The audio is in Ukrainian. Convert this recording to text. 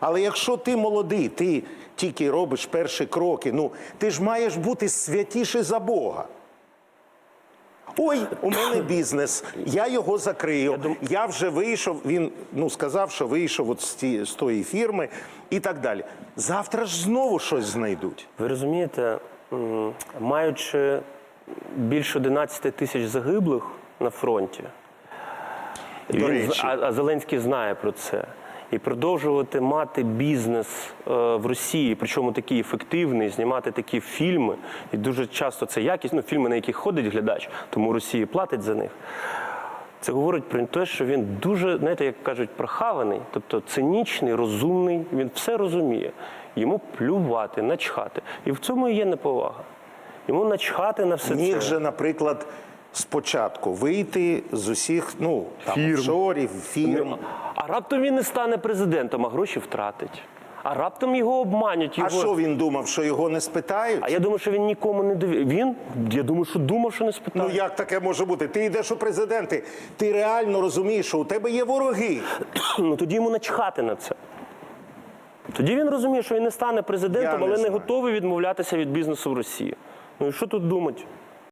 Але якщо ти молодий, ти тільки робиш перші кроки, ну ти ж маєш бути святіший за Бога. Ой, у мене бізнес, я його закрию. Я вже вийшов. Він ну сказав, що вийшов от з, ті, з тої фірми і так далі. Завтра ж знову щось знайдуть. Ви розумієте, маючи більше 11 тисяч загиблих на фронті, До він, речі. а, а Зеленський знає про це. І продовжувати мати бізнес е, в Росії, причому такий ефективний, знімати такі фільми, і дуже часто це якість, ну, фільми, на яких ходить глядач, тому Росії платить за них. Це говорить про те, що він дуже, знаєте, як кажуть, прохаваний, тобто цинічний, розумний, він все розуміє. Йому плювати, начхати. І в цьому і є неповага. Йому начхати на все Міг це. же, наприклад, спочатку вийти з усіх ну там Фірм. офшорів, фірм. А раптом він не стане президентом, а гроші втратить. А раптом його обманять. Його... А що він думав, що його не спитають? А я думаю, що він нікому не довів. Він, я думаю, що думав, що не Ну як таке може бути? Ти йдеш у президенти, ти реально розумієш, що у тебе є вороги. Ну тоді йому начхати на це. Тоді він розуміє, що він не стане президентом, не але не знаю. готовий відмовлятися від бізнесу в Росії. Ну і що тут думати?